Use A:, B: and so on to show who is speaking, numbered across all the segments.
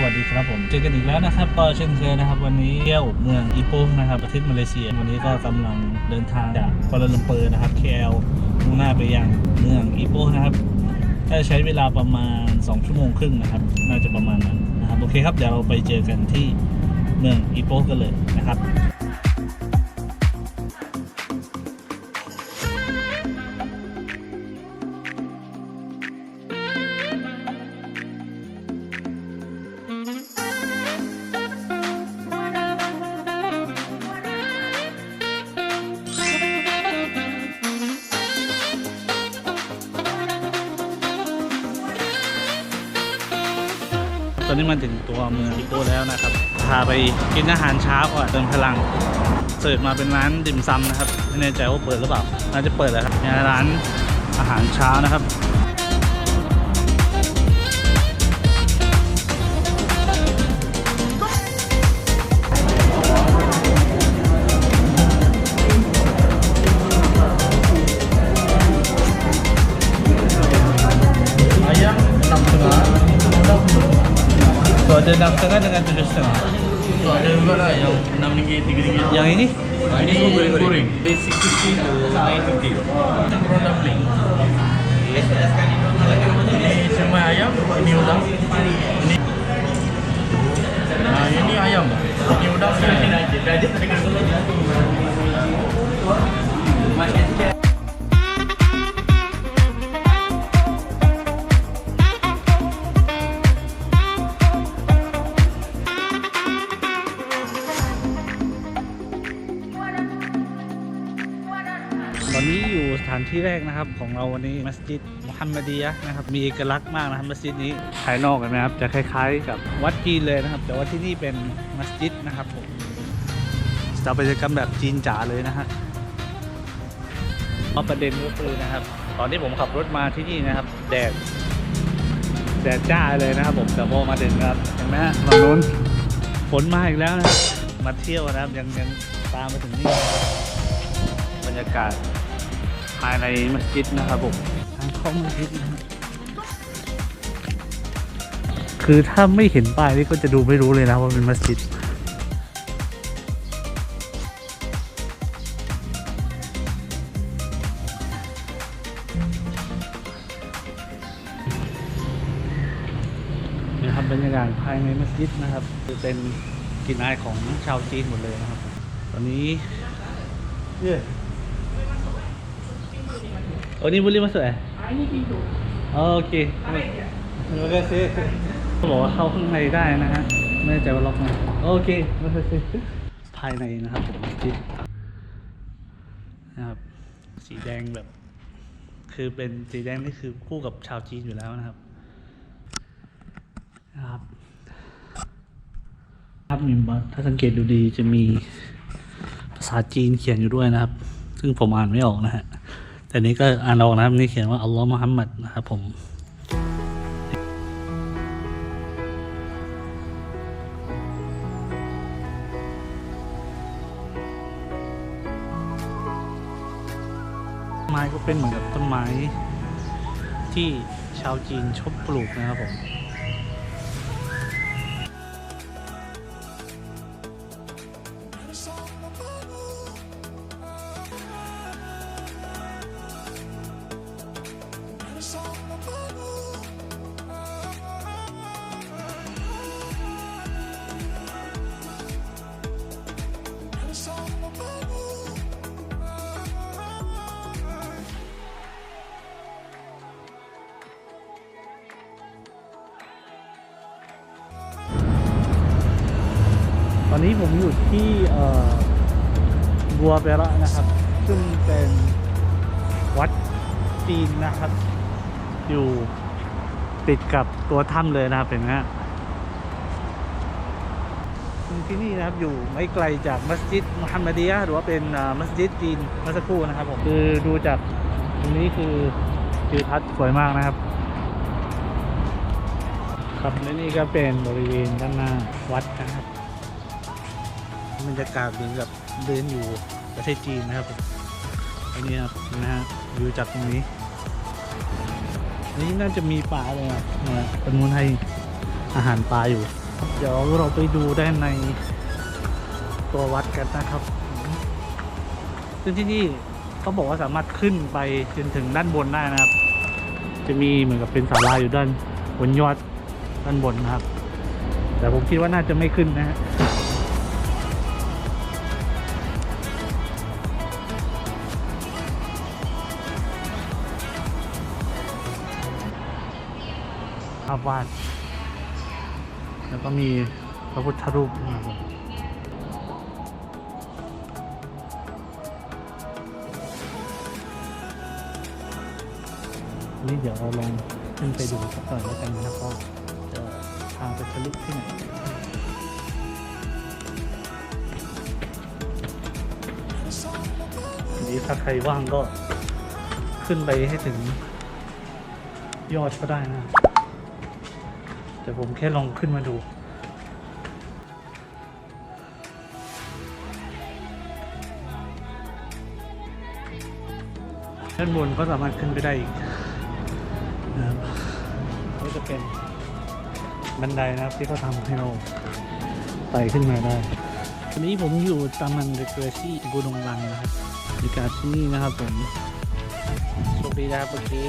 A: สวัสดีครับผมเจอกันอีกแล้วนะครับก็เช่นเคยนะครับ วันนี้เที่ยวเมืองอีโปงนะครับประเทศมาเลเซีย วันนี้ก็กำลังเดินทางจากกัวลาลัมเปอร์นะครับ KL มุ่งหน้าไปยังเมืองอีโปนะครับน่าจะใช้เวลาประมาณ 2 ชั่วโมงครึ่งนะครับ น่าจะประมาณนั้นนะครับโอเคครับเดี๋ยวเราไปเจอกันที่เมืองอีโปกันเลยนะครับ ตอนนี้มันถึงตัวเมืองอิโปแล้วนะครับ พาไปกินอาหารเช้าก่อนเติมพลัง เสิร์ฟมาเป็นร้านดิมซัมนะครับ ไม่แน่ใจว่าเปิดหรือเปล่า น่าจะเปิดแล้วครับนี่ร้านอาหารเช้านะครับ Ada enam setengah dengan tujuh setengah.
B: so ada juga lah yang enam ringgit tiga ringgit
A: Yang ini?
B: Ah, ini semua goreng goreng basic fifty to nine fifty macam prawn dumpling ini semai ayam ini udang ini Nah, ini ayam. Ini udang ini aja. Dah aja
A: นะครับของเราวันนี้มัสยิดมุฮัมมัดียะนะครับมีเอกลักษณ์มากนะครับมัสยิดนี้ภายนอกกันนะครับจะคล้ายๆ กับวัดจีนเลยนะครับ แต่ว่าที่นี่เป็นมัสยิดนะครับผมสถาปัตยกรรมแบบจีนจ๋าเลยนะฮะเพราประเด็นก็คือนะครับ ตอนที่ผมขับรถมาที่นี่นะครับ แดดแดดจ้าเลยนะครับผมแต่พอมาถึงนะครับเห็นไหมฮะฝั่งนู้นฝนมาอีกแล้วนะมาเที่ยวนะครับยังยังตามมาถึงนี่บรรยากาศ ภายในมัสยิดนะครับผมทางเข้ามัสยิดนะครับคือถ้าไม่เห็นป้ายนี่ก็จะดูไม่รู้เลยนะว่าเป็นมัสยิดนี่ครับบรรยากาศภายในมัสยิดนะครับคือเป็นกลิ่นอายของชาวจีนหมดเลยนะครับ ตอนนี้ Yeah. Oh ni boleh masuk eh? ini pintu. Oh okey. Terima kasih. เขาบอกว่าเข้าข้างในได้นะฮะไม่แน่ใจว่าล็อกไหมโอเคไม่เป็นไรภายในนะครับผมจิตนะครับสีแดงแบบ คือเป็นสีแดงนี่คือคู่กับชาวจีนอยู่แล้วนะครับนะครับครับมีบัตรถ้าสังเกตดูดีจะมีภาษาจีนเขียนอยู่ด้วยนะครับ ซึ่งผมอ่านไม่ออกนะฮะ แต่นี้ก็อ่านออกนะครับนี่เขียนว่าอัลลอฮ์มุฮัมมัดนะครับผมไม้ก็เป็นเหมือนกับต้นไม้ที่ชาวจีนชอบปลูกนะครับผม อนนี้ผมอยู่ที่บัวเบระนะครับ ซึ่งเป็นวัดจีนนะครับ อยู่ติดกับตัวถ้ำเลยนะครับเห็นไหมฮะที่นี่นะครับอยู่ไม่ไกลจากมัสยิดมุฮัมมัดียะหรือว่าเป็นมัสยิดจีนเมื่อสักครู่นะครับผมคือดูจากตรงนี้คือทิวทัศน์สวยมากนะครับ ครับและนี่ก็เป็นบริเวณด้านหน้าวัดนะครับ บรรยากาศเหมือนกับเดินอยู่ประเทศจีนนะครับอันนี้ครับนะฮะวิวจากตรงนี้ นี่น่าจะมีป่าเลยนะเนี่ยเป็นมูลให้อาหารปลาอยู่ เดี๋ยวเราไปดูด้านในตัววัดกันนะครับ ซึ่งที่นี่เขาบอกว่าสามารถขึ้นไปจนถึงด้านบนได้นะครับ จะมีเหมือนกับเป็นศาลาอยู่ด้านบนยอดด้านบนนะครับ แต่ผมคิดว่าน่าจะไม่ขึ้นนะฮะ ภาพวาด แล้วก็มีพระพุทธรูปนะครับผมนี่เดี๋ยวเราลองขึ้นไปดูสักหน่อยแล้วกันนะครับว่าจะทางไปทะลุที่ไหนนี้ถ้าใครว่างก็ขึ้นไปให้ถึงยอดก็ได้นะ แต่ผมแค่ลองขึ้นมาดู ด้านบนก็สามารถขึ้นไปได้อีกนะครับนี่จะเป็นบันไดนะครับที่เขาทำให้เราไต่ขึ้นมาได้วันนี้ผมอยู่ตามันเดเกอร์ซี่บูดงลังนะครับบรรยากาศที่นี่นะครับผมโชคดีนะครับเมื่อกี้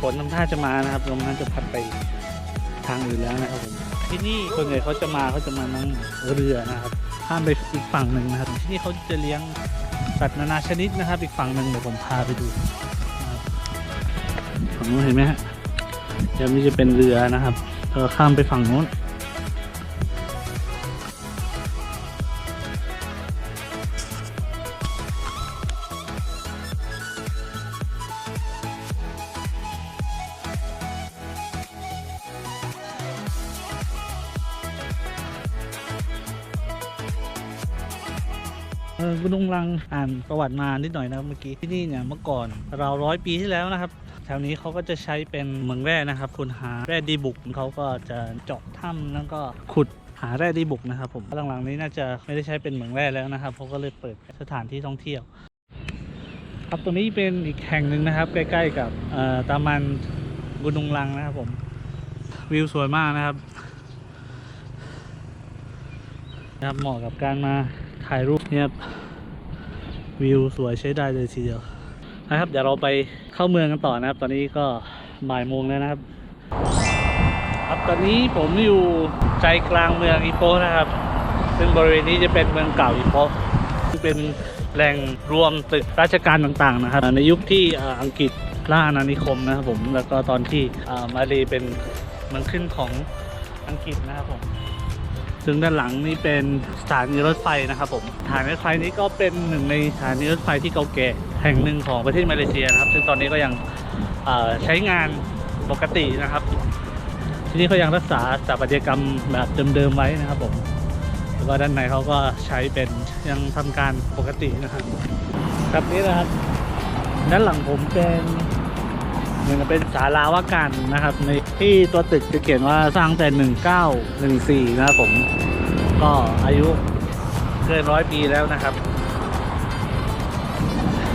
A: ฝนทำท่าจะมานะครับลมนั้นจะพัดไป ทางอื่นแล้วนะครับผมที่นี่คนใหญ่เขาจะมาเขาจะมานั่งเรือนะครับข้ามไปอีกฝั่งหนึ่งนะครับ ที่นี่เขาจะเลี้ยงสัตว์นานาชนิดนะครับ อีกฝั่งหนึ่งเดี๋ยวผมพาไปดูนะครับฝั่งนู้นเห็นไหมฮะเดี๋ยวนี้จะเป็นเรือนะครับแล้วก็ข้ามไปฝั่งนู้น งลังอ่านประวัติมานิดหน่อยนะครับเมื่อกี้ที่นี่เนี่ยเมื่อก่อนเราร้อยปีที่แล้วนะครับแถวนี้เขาก็จะใช้เป็นเมืองแร่นะครับคุณหาแร่ดีบุกเขาก็จะเจาะถ้ำแล้วก็ขุดหาแร่ดีบุกนะครับผมหลังๆนี้น่าจะไม่ได้ใช้เป็นเมืองแร่แล้วนะครับเขาก็เลยเปิดสถานที่ท่องเที่ยว ครับตรงนี้เป็นอีกแห่งหนึ่งนะครับใกล้ๆกับตามันกุนุงลังนะครับผมวิวสวยมากนะครับนะครับเหมาะกับการมาถ่ายรูปเนี่ย วิวสวยใช้ได้เลยทีเดียวนะครับ เดี๋ยวเราไปเข้าเมืองกันต่อนะครับ ตอนนี้ก็บ่ายโมงแล้วนะครับ ครับตอนนี้ผมอยู่ใจกลางเมืองอีโปนะครับ ซึ่งบริเวณนี้จะเป็นเมืองเก่าอีโปซึ่งเป็นแหล่งรวมตึกราชการต่างๆนะครับ ในยุคที่อังกฤษล่าอาณานิคมนะครับผมแล้วก็ตอนที่เอ่อมาเลเป็นเมืองขึ้นของอังกฤษนะครับผม ซึ่งด้านหลังนี่เป็นสถานีรถไฟนะครับผมสถานีรถไฟนี้ก็เป็นหนึ่งในสถานีรถไฟที่เก่าแก่แห่งหนึ่งของประเทศมาเลเซียนะครับ ซึ่งตอนนี้ก็ยังใช้งานปกตินะครับ ที่นี่เขายังรักษาสถาปัตยกรรมแบบเดิมๆไว้นะครับผมแล้วก็ด้านในเขาก็ใช้เป็นยังทำการปกตินะครับ ครับนี่นะครับด้านหลังผมเป็น มือนกับเป็นศาลาว่าการนะครับ ในที่ตัวตึกจะเขียนว่าสร้างแต่ 1914 นะครับผม ก็อายุเกินร้อยปีแล้วนะครับ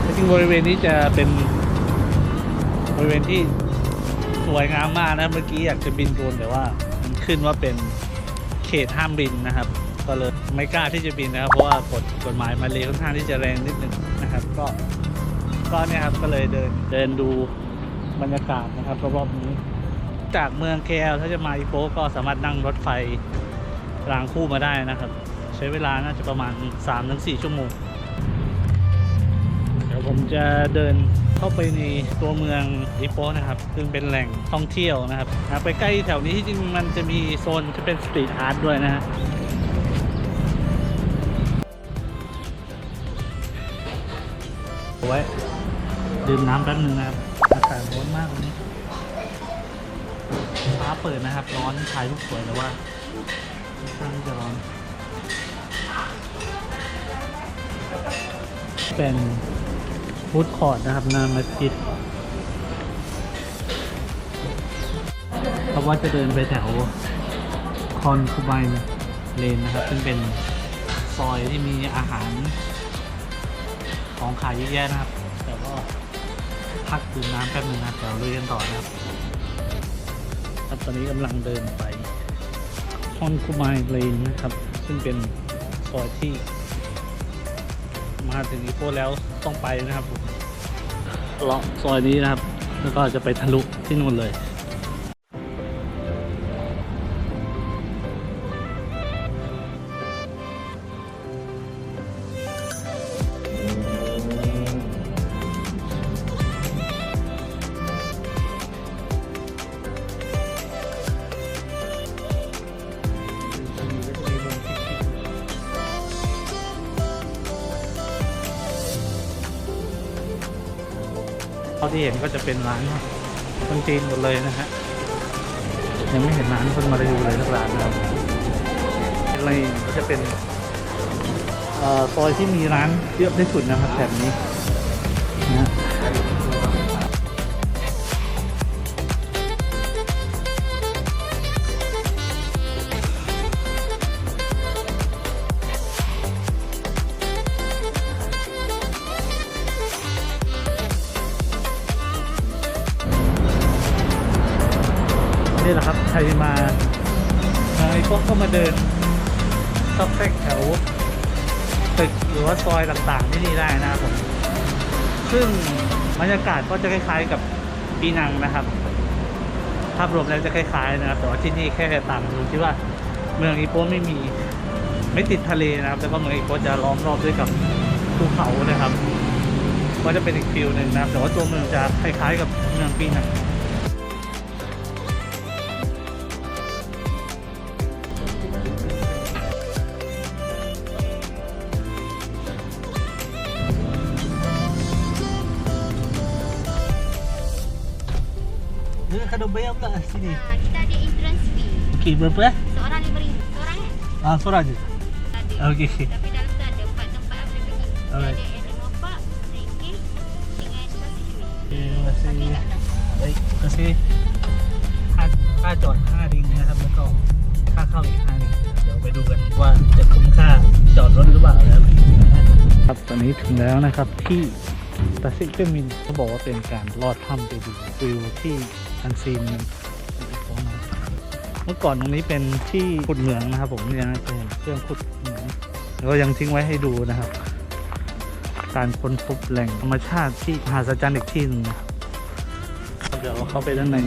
A: จริงบริเวณนี้จะเป็นบริเวณที่สวยงามมากนะเมื่อกี้อยากจะบินโดรนแต่ว่ามันขึ้นว่าเป็นเขตห้ามบินนะครับ ก็เลยไม่กล้าที่จะบินนะครับ เพราะว่ากฎกฎหมายมาเลค่อนข้างที่จะแรงนิดนึงนะครับ ก็ก็เนี่ยครับก็เลยเดินเดินดู บรรยากาศนะครับรอบๆนี้ จากเมืองเคลถ้าจะมาอีโปก็สามารถนั่งรถไฟรางคู่มาได้นะครับ ใช้เวลาน่าจะประมาณ 3-4 ชั่วโมง เดี๋ยวผมจะเดินเข้าไปในตัวเมืองอิโปนะครับ ซึ่งเป็นแหล่งท่องเที่ยวนะครับไปใกล้แถวนี้ที่จริงมันจะมีโซนที่เป็นสตรีทอาร์ตด้วยนะฮะไว้ดื่มน้ำแป๊บนึงนะครับ ร้อนมากวันนี้ฟ้าเปิดนะครับ ร้อนถ่ายรูปสวยแต่ว่าค่อนข้างที่จะร้อน เป็นฟูดคอร์ดนะครับหนามัสยิดเพราะว่าจะเดินไปแถวคอนคูไบน์เลนนะครับ ซึ่งเป็นซอยที่มีอาหารของขายเยอะแยะนะครับ พักดื่มน้ำแป๊บนึงนะเดี๋ยวลุยกันต่อนะครับครับตอนนี้กำลังเดินไปฮอนคูมายเลนนะครับ ซึ่งเป็นซอยที่ มาถึงอีโพแล้วต้องไปนะครับผมเลาะซอยนี้นะครับ แล้วก็จะไปทะลุที่นู่นเลย ที่เห็นก็จะเป็นร้านคนจีนหมดเลยนะฮะยังไม่เห็นร้านคนมารีวิวเลยสักร้านนะครับอะไรก็จะเป็นเอ่อซอยที่มีร้านเยอะที่สุดนะครับแถบนี้ ใครมาไอ้พวกเข้ามาเดินซอกแซกแถวตึกหรือว่าซอยต่างๆที่นี่ได้นะครับผม ซึ่งบรรยากาศก็จะคล้ายๆกับปีนังนะครับ ภาพรวมแล้วจะคล้ายๆนะครับ แต่ว่าที่นี่แค่ต่างตรงที่ว่าเมืองอีโปไม่มีไม่ติดทะเลนะครับ แล้วก็เมืองอีโปจะล้อมรอบด้วยกับภูเขานะครับ ก็จะเป็นอีกฟิลหนึ่งนะครับ แต่ว่าตัวเมืองจะคล้ายๆกับเมืองปีนัง bayar pula sini.
C: Ah, kita ada entrance fee.
A: Okey, berapa eh?
C: Seorang RM5. Seorang eh?
A: Ah, seorang je.
C: Ada.
A: Okey.
C: Tapi dalam tu ada empat tempat yang boleh pergi. Kita
A: Alright.
C: ada animal park, trekking dengan passageway.
A: Terima kasih.
C: Okey tak?
A: Baik, terima kasih. ค่าค่าจอด5ดิงนะครับ แล้วก็ค่าเข้าอีก5ดิงเดี๋ยวไปดูกันว่าจะคุ้มค่าจอดรถหรือเปล่านะครับครับตอนนี้ถึงแล้วนะครับที่ ตาซิกเกอร์มินเขาบอกว่าเป็นการลอดถ้ำไปดูวิวที่อันซีนเมื่อก่อนตรงนี้เป็นที่ขุดเหมืองนะครับ ผมเนี่ยจะเห็นเครื่องขุดเหมืองแล้วก็ยังทิ้งไว้ให้ดูนะครับ การค้นพบแหล่งธรรมชาติที่มหัศจรรย์อีกที่นึงนะเดี๋ยวเราเข้าไปด้านใน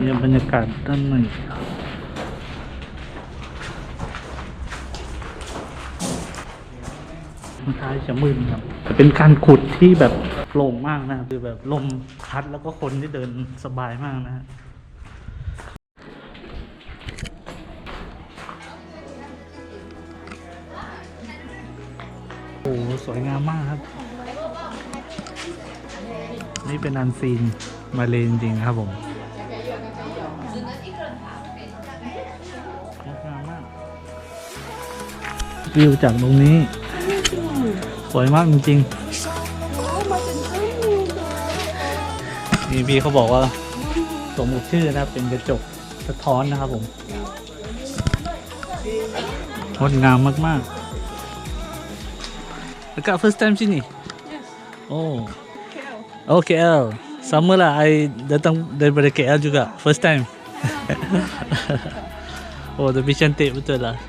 A: นี่บรรยากาศด้านในมันคล้ายจะมืดครับ เป็นการขุดที่แบบโปร่งมากนะคือแบบลมพัดแล้วก็คนที่เดินสบายมากนะฮะโอ้โสวยงามมากครับ นี่เป็นอันซีนมาเลนจริงๆครับผมสวยงามมากวิวจากตรงนี้ วยมากจริงๆนี่พี่เขาบอกว่าสมมุติชื่อนะครับเป็นกระจกสะท้อนนะครับผมงดงามมากๆ Dekat first time sini? Oh. Oh KL. Sama lah I datang daripada KL juga. First time. oh tapi cantik betul lah.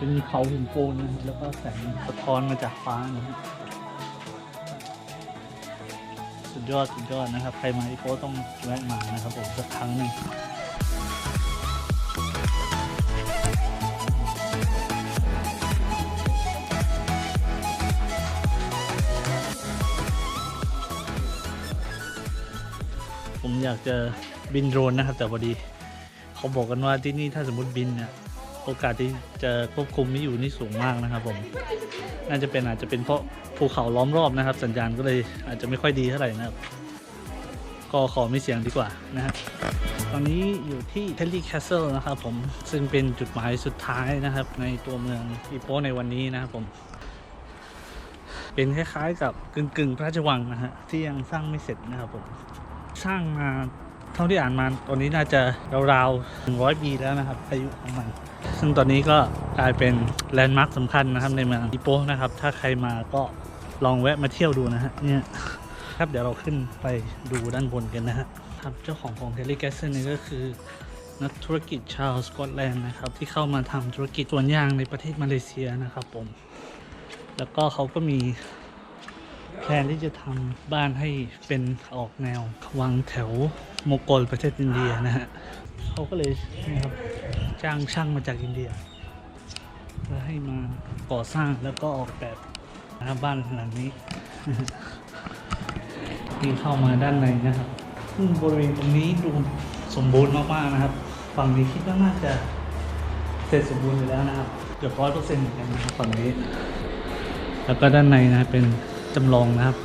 A: เป็นเขาหินปูนนะครับแล้วก็แสงสะท้อนมาจากฟ้านะครับสุดยอดสุดยอดนะครับ ใครมาอีโก้ต้องแวะมานะครับผมสักครั้งหนึ่งผมอยากจะบินโดรนนะครับ แต่พอดี เขาบอกกันว่าที่นี่ถ้าสมมติบินเนี่ย โอกาสที่จะควบคุมไม่อยู่นี่สูงมากนะครับผม น่าจะเป็นอาจจะเป็นเพราะภูเขาล้อมรอบนะครับ สัญญาณก็เลยอาจจะไม่ค่อยดีเท่าไหร่นะครับ ก็ขอไม่เสียงดีกว่านะฮะตอนนี้อยู่ที่เทลลี่แคสเซิลนะครับผม ซึ่งเป็นจุดหมายสุดท้ายนะครับ ในตัวเมืองอีโปในวันนี้นะครับผมเป็นคล้ายๆกับกึ่งกึ่งๆพระราชวังนะฮะที่ยังสร้างไม่เสร็จนะครับผม สร้างมา เท่าที่อ่านมาตอนนี้น่าจะราวๆถึงร้อยปีแล้วนะครับอายุของมันซึ่งตอนนี้ก็กลายเป็นแลนด์มาร์คสำคัญนะครับในเมืองอีโปนะครับ ถ้าใครมาก็ลองแวะมาเที่ยวดูนะฮะเนี่ยครับเดี๋ยวเราขึ้นไปดูด้านบนกันนะฮะครับเจ้าของของเฮลิแกสนี่ก็คือ นักธุรกิจชาวสกอตแลนด์นะครับ ที่เข้ามาทำธุรกิจสวนยางในประเทศมาเลเซียนะครับผม แล้วก็เขาก็มี แพลนที่จะทำบ้านให้เป็นออกแนววังแถวโมกลประเทศอินเดียนะฮะเขาก็เลยนะครับจ้างช่างมาจากอินเดียเพื่อให้มาก่อสร้างแล้วก็ออกแบบนะบ้านหลังนี้นี่เข้ามาด้านในนะครับซึ่งบริเวณตรงนี้ดูสมบูรณ์มากๆนะครับ ฝั่งนี้คิดว่าน่าจะเสร็จสมบูรณ์อยู่แล้วนะครับ เกือบร้อยเปอร์เซ็นต์เหมือนกันนะครับฝั่งนี้ แล้วก็ด้านในนะเป็น จำลองนะครับ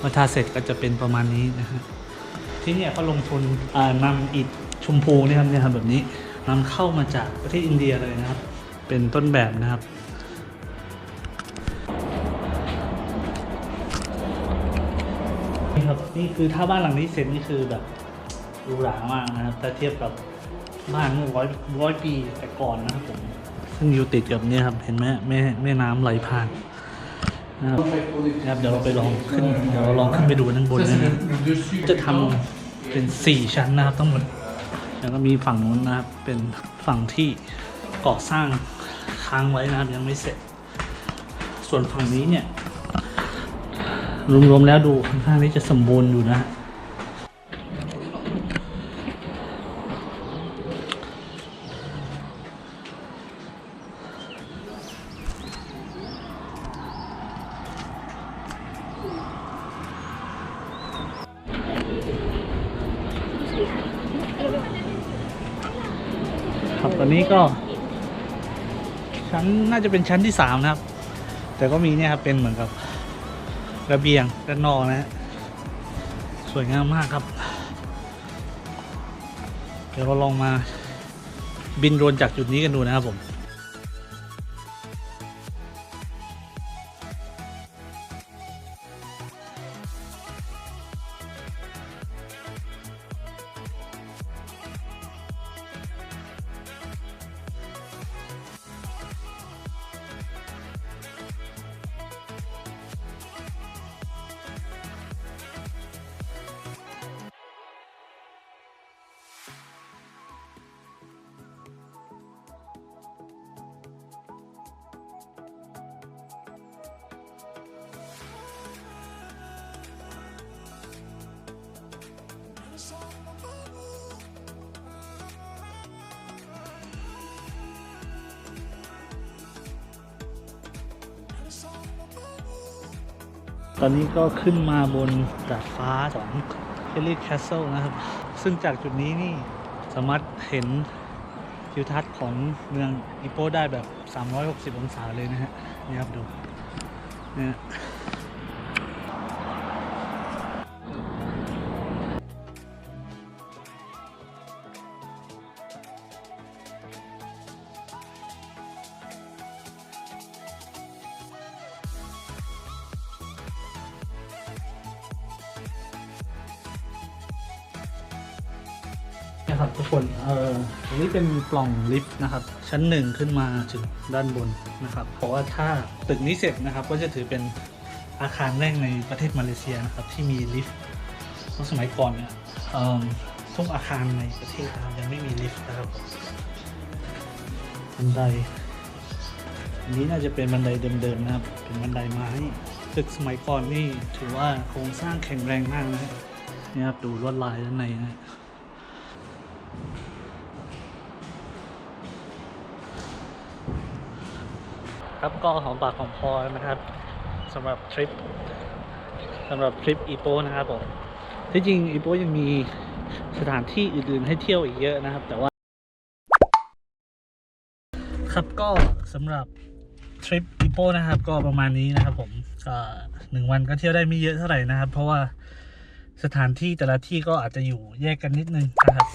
A: ว่าถ้าเสร็จก็จะเป็นประมาณนี้นะฮะที่เนี่ยเขาลงทุนนำอิฐชมพูนี่ครับเนี่ยครับแบบนี้นำเข้ามาจากประเทศอินเดียเลยนะครับ เป็นต้นแบบนะครับนี่ครับนี่คือถ้าบ้านหลังนี้เสร็จนี่คือแบบหรูหรามากนะครับถ้าเทียบกับบ้านเมื่อร้อยร้อยปีแต่ก่อนนะครับผมซึ่งอยู่ติดกับเนี่ยครับเห็นไหมแม่แม่น้ำไหลผ่าน นะครับนะครับเดี๋ยวเราไปลองขึ้นเดี๋ยวเราลองขึ้นไปดูด้านบน
B: Ça,
A: นะ
B: c'est
A: ค
B: le,
A: รับ
B: le dessus.
A: จะทำเป็นสี่ชั้นนะครับทั้งหมดแล้วก็มีฝั่งนู้นนะครับเป็นฝั่งที่ก่อสร้างค้างไว้นะครับยังไม่เสร็จ ส่วนฝั่งนี้เนี่ยรวมๆแล้วดูค่อนข้างที่จะสมบูรณ์อยู่นะ ฮะครับ ตอนนี้ก็ ชั้นน่าจะเป็นชั้นที่สามนะครับ แต่ก็มีเนี่ยครับเป็นเหมือนกับระเบียงด้านนอกนะฮะสวยงามมากครับ เดี๋ยวเราลองมาบินโดรนจากจุดนี้กันดูนะครับผม ตอนนี้ก็ขึ้นมาบนดาดฟ้าของเฮลิแคสเซิลนะครับ ซึ่งจากจุดนี้นี่สามารถเห็นทิวทัศน์ของเมืองอิโปได้แบบ 360 องศาเลยนะฮะ นี่ครับดูเนี่ยนะ ปล่องลิฟต์นะครับ ชั้นหนึ่งขึ้นมาถึงด้านบนนะครับ เพราะว่าถ้าตึกนี้เสร็จนะครับ ก็จะถือเป็นอาคารแรกในประเทศมาเลเซียนะครับ ที่มีลิฟต์เพราะสมัยก่อนเนี่ยทุกอาคารในประเทศยังไม่มีลิฟต์นะครับบันไดอันนี้น่าจะเป็นบันไดเดิมๆนะครับ เป็นบันไดไม้ตึกสมัยก่อนนี่ถือว่าโครงสร้างแข็งแรงมากนะครับนี่ครับดูลวดลายด้านในนะ ครับก็หอมปากหอมคอนะครับสำหรับทริปสำหรับทริปอีโปนะครับผมที่จริงอีโปยังมีสถานที่อื่นๆให้เที่ยวอีกเยอะนะครับ แต่ว่า ครับก็สำหรับทริปอีโปนะครับ ก็ประมาณนี้นะครับ ผมก็หนึ่งวันก็เที่ยวได้ไม่เยอะเท่าไหร่นะครับ เพราะว่าสถานที่แต่ละที่ก็อาจจะอยู่แยกกันนิดนึงนะครับ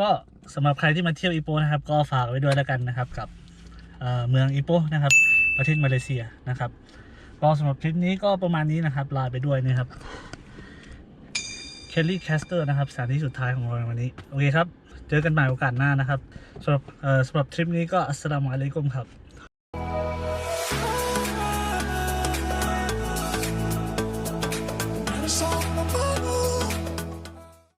A: ก็สำหรับใครที่มาเที่ยวอีโปนะครับ ก็ฝากไว้ด้วยแล้วกันนะครับกับ เมืองอิโปนะครับ ประเทศมาเลเซียนะครับก็สำหรับคลิปนี้ก็ประมาณนี้นะครับ ลาไปด้วยนะครับเคลลี่แคสเตอร์นะครับสถานที่สุดท้ายของเราในวันนี้ โอเคครับ เจอกันใหม่โอกาสหน้านะครับสำหรับสำหรับทริปนี้ก็อัสสลามุอะลัยกุมครับ